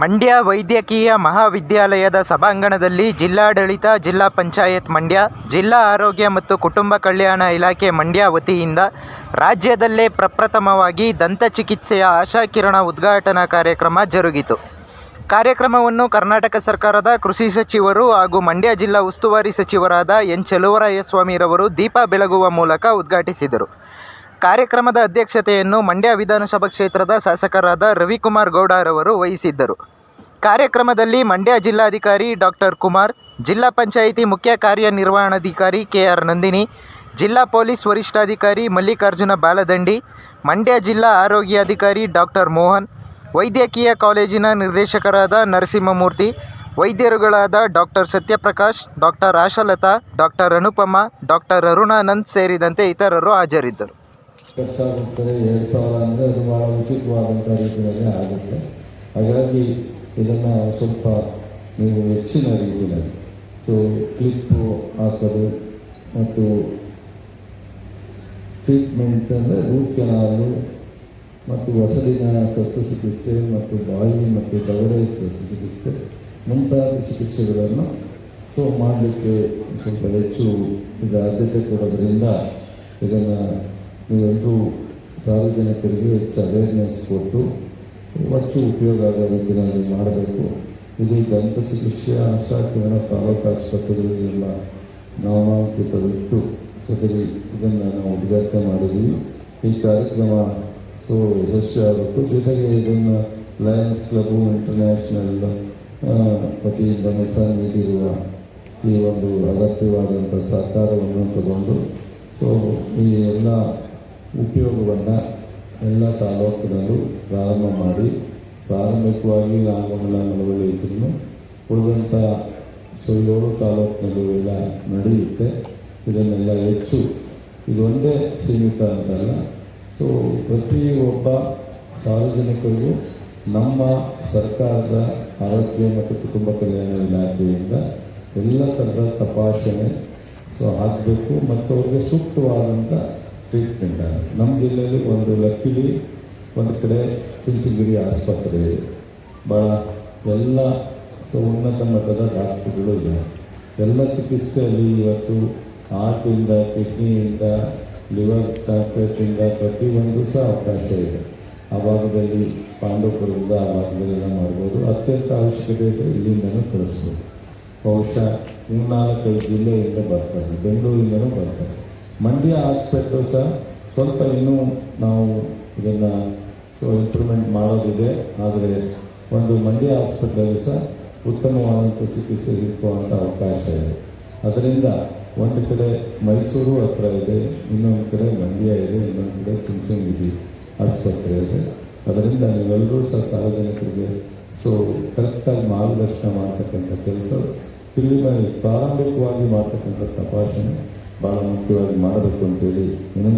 ಮಂಡ್ಯ ವೈದ್ಯಕೀಯ ಮಹಾವಿದ್ಯಾಲಯದ ಸಭಾಂಗಣದಲ್ಲಿ ಜಿಲ್ಲಾಡಳಿತ, ಜಿಲ್ಲಾ ಪಂಚಾಯತ್ ಮಂಡ್ಯ, ಜಿಲ್ಲಾ ಆರೋಗ್ಯ ಮತ್ತು ಕುಟುಂಬ ಕಲ್ಯಾಣ ಇಲಾಖೆ ಮಂಡ್ಯ ವತಿಯಿಂದ ರಾಜ್ಯದಲ್ಲೇ ಪ್ರಪ್ರಥಮವಾಗಿ ದಂತ ಚಿಕಿತ್ಸೆಯ ಆಶಾಕಿರಣ ಉದ್ಘಾಟನಾ ಕಾರ್ಯಕ್ರಮ ಜರುಗಿತು. ಕಾರ್ಯಕ್ರಮವನ್ನು ಕರ್ನಾಟಕ ಸರ್ಕಾರದ ಕೃಷಿ ಸಚಿವರು ಹಾಗೂ ಮಂಡ್ಯ ಜಿಲ್ಲಾ ಉಸ್ತುವಾರಿ ಸಚಿವರಾದ ಎನ್ ಚಲುವರಾಯಸ್ವಾಮಿರವರು ದೀಪ ಬೆಳಗುವ ಮೂಲಕ ಉದ್ಘಾಟಿಸಿದರು. ಕಾರ್ಯಕ್ರಮದ ಅಧ್ಯಕ್ಷತೆಯನ್ನು ಮಂಡ್ಯ ವಿಧಾನಸಭಾ ಕ್ಷೇತ್ರದ ಶಾಸಕರಾದ ರವಿಕುಮಾರ್ ಗೌಡರವರು ವಹಿಸಿದ್ದರು. ಕಾರ್ಯಕ್ರಮದಲ್ಲಿ ಮಂಡ್ಯ ಜಿಲ್ಲಾಧಿಕಾರಿ ಡಾಕ್ಟರ್ ಕುಮಾರ್, ಜಿಲ್ಲಾ ಪಂಚಾಯಿತಿ ಮುಖ್ಯ ಕಾರ್ಯನಿರ್ವಹಣಾಧಿಕಾರಿ ಕೆ ಆರ್ ನಂದಿನಿ, ಜಿಲ್ಲಾ ಪೊಲೀಸ್ ವರಿಷ್ಠಾಧಿಕಾರಿ ಮಲ್ಲಿಕಾರ್ಜುನ ಬಾಲದಂಡಿ ಮಂಡ್ಯ ಜಿಲ್ಲಾ ಆರೋಗ್ಯಾಧಿಕಾರಿ ಡಾಕ್ಟರ್ ಮೋಹನ್, ವೈದ್ಯಕೀಯ ಕಾಲೇಜಿನ ನಿರ್ದೇಶಕರಾದ Narasimhamurthy, ವೈದ್ಯರುಗಳಾದ doctor Satyaprakash, doctor Ashalatha, doctor Anupama, doctor Arunanand ಸೇರಿದಂತೆ ಇತರರು ಹಾಜರಿದ್ದರು. ಖರ್ಚಾಗುತ್ತದೆ ಎರಡು ಸಾವಿರ ಅಂದರೆ ಅದು ಭಾಳ ಉಚಿತವಾದಂಥ ರೀತಿಯಲ್ಲಿ ಆಗುತ್ತೆ. ಹಾಗಾಗಿ ಇದನ್ನು ಸ್ವಲ್ಪ ನೀವು ಹೆಚ್ಚಿನ ರೀತಿಯಲ್ಲಿ. ಸೊ ಕ್ಲಿಪ್ಪು ಹಾಕೋದು ಮತ್ತು ಟ್ರೀಟ್ಮೆಂಟ್ ಅಂದರೆ ರೂಟ್ ಕೆನಾಲು ಮತ್ತು ಹೊಸಡಿನ ಶಸ್ತ್ರಚಿಕಿತ್ಸೆ ಮತ್ತು ಬಾಯಿ ಮತ್ತು ದವಡೆ ಚಿಕಿತ್ಸೆ ಮುಂತಾದ ಚಿಕಿತ್ಸೆಗಳನ್ನು ಸೊ, ಮಾಡಲಿಕ್ಕೆ ಸ್ವಲ್ಪ ಹೆಚ್ಚು ಇದು ಆದ್ಯತೆ ಕೊಡೋದ್ರಿಂದ ಇದನ್ನು ನೀವೆಲ್ಲರೂ ಸಾರ್ವಜನಿಕರಿಗೆ ಹೆಚ್ಚು ಅವೇರ್ನೆಸ್ ಕೊಟ್ಟು ಹೆಚ್ಚು ಉಪಯೋಗ ಆಗೋ ರೀತಿಯಲ್ಲಿ ಮಾಡಬೇಕು. ಇದು ದಂತ ಚಿಕಿತ್ಸೆ ಆಶಾ ಕಿರಣ ತಾಲೂಕು ಆಸ್ಪತ್ರೆಗಳಿಗೆಲ್ಲ ನಾಮಾಂಕಿತವಿಟ್ಟು ಸದರಿ ಇದನ್ನು ನಾವು ಉದ್ಘಾಟನೆ ಮಾಡಿದ್ದೀವಿ ಈ ಕಾರ್ಯಕ್ರಮ ಸೊ ಯಶಸ್ವಿಯಾಗಬೇಕು ಜೊತೆಗೆ ಇದನ್ನು ಲಯನ್ಸ್ ಕ್ಲಬ್ಬು ಇಂಟರ್ನ್ಯಾಷನಲ್ ವತಿಯಿಂದ ಸಹ ನೀಡಿರುವ ಈ ಒಂದು ಅಗತ್ಯವಾದಂಥ ಸಹಕಾರವನ್ನು ತಗೊಂಡು, ಸೊ ಈ ಎಲ್ಲ ಉಪಯೋಗವನ್ನು ಎಲ್ಲ ತಾಲೂಕಿನಲ್ಲೂ ಪ್ರಾರಂಭ ಮಾಡಿ ಪ್ರಾರಂಭಿಕವಾಗಿ ನಾಗಮಂಗಲ ನಡವಳಿ ಇದ್ರೂ ಉಳಿದಂಥ ಸುಳ್ಳೂರು ತಾಲೂಕಿನಲ್ಲೂ ಎಲ್ಲ ನಡೆಯುತ್ತೆ. ಇದನ್ನೆಲ್ಲ ಹೆಚ್ಚು ಇದೊಂದೇ ಸೀಮಿತ ಅಂತಲ್ಲ. ಸೊ ಪ್ರತಿಯೊಬ್ಬ ಸಾರ್ವಜನಿಕರಿಗೂ ನಮ್ಮ ಸರ್ಕಾರದ ಆರೋಗ್ಯ ಮತ್ತು ಕುಟುಂಬ ಕಲ್ಯಾಣ ಇಲಾಖೆಯಿಂದ ಎಲ್ಲ ಥರದ ತಪಾಸಣೆ, ಸೊ, ಆಗಬೇಕು ಮತ್ತು ಅವ್ರಿಗೆ ಸೂಕ್ತವಾದಂಥ ಟ್ರೀಟ್ಮೆಂಟ್ ನಮ್ಮ ಜಿಲ್ಲೆಯಲ್ಲಿ ಒಂದು ಲಕ್ಕಿಲಿ ಒಂದು ಕಡೆ ಚುಂಚನಗಿರಿ ಆಸ್ಪತ್ರೆ. ಭಾಳ ಎಲ್ಲ ಸೊ ಉನ್ನತ ಮಟ್ಟದ ಡಾಕ್ಟ್ರುಗಳು ಇದೆ. ಎಲ್ಲ ಚಿಕಿತ್ಸೆಯಲ್ಲಿ ಇವತ್ತು ಹಾರ್ಟಿಂದ, ಕಿಡ್ನಿಯಿಂದ, ಲಿವರ್ ಚಾಕ್ಲೇಟಿಂದ ಪ್ರತಿಯೊಂದು ಸಹ ಅವಕಾಶ ಇದೆ. ಆ ಭಾಗದಲ್ಲಿ ಪಾಂಡವಪುರದಿಂದ ಆ ಭಾಗದಲ್ಲೆಲ್ಲ ಮಾಡ್ಬೋದು. ಅತ್ಯಂತ ಅವಶ್ಯಕತೆ ಇದ್ದರೆ ಇಲ್ಲಿಂದನೂ ಕಳಿಸ್ಬೋದು. ಬಹುಶಃ ಮೂರ್ನಾಲ್ಕೈದು ಜಿಲ್ಲೆಯಿಂದ ಬರ್ತಾರೆ. ಬೆಂಗಳೂರಿಂದನೂ ಬರ್ತಾರೆ. ಮಂಡ್ಯ ಆಸ್ಪತ್ರೆ ಸಹ ಸ್ವಲ್ಪ ಇನ್ನೂ ನಾವು ಇದನ್ನು ಸೊ ಇಂಪ್ರೂವ್ಮೆಂಟ್ ಮಾಡೋದಿದೆ. ಆದರೆ ಒಂದು ಮಂಡ್ಯ ಆಸ್ಪತ್ರೆಯಲ್ಲಿ ಸಹ ಉತ್ತಮವಾದಂಥ ಚಿಕಿತ್ಸೆ ಸಿಕ್ಕುವಂಥ ಅವಕಾಶ ಇದೆ. ಅದರಿಂದ ಒಂದು ಕಡೆ ಮೈಸೂರು ಹತ್ರ ಇದೆ, ಇನ್ನೊಂದು ಕಡೆ ಮಂಡ್ಯ ಇದೆ, ಇನ್ನೊಂದು ಕಡೆ ಚುಂಚನಗಿರಿ ಆಸ್ಪತ್ರೆ ಇದೆ. ಅದರಿಂದ ನೀವೆಲ್ಲರೂ ಸಹ ಸಾರ್ವಜನಿಕರಿಗೆ ಸೊ ಕರೆಕ್ಟಾಗಿ ಮಾರ್ಗದರ್ಶನ ಮಾಡ್ತಕ್ಕಂಥ ಕೆಲಸ. ಇಲ್ಲಿ ಪ್ರಾರಂಭಿಕವಾಗಿ ಮಾಡ್ತಕ್ಕಂಥ ತಪಾಸಣೆ. ಭಾಳ ಮುಖ್ಯವಾಗಿ ಮಾಡಬೇಕು ಅಂತೇಳಿ ವಿನಂತಿ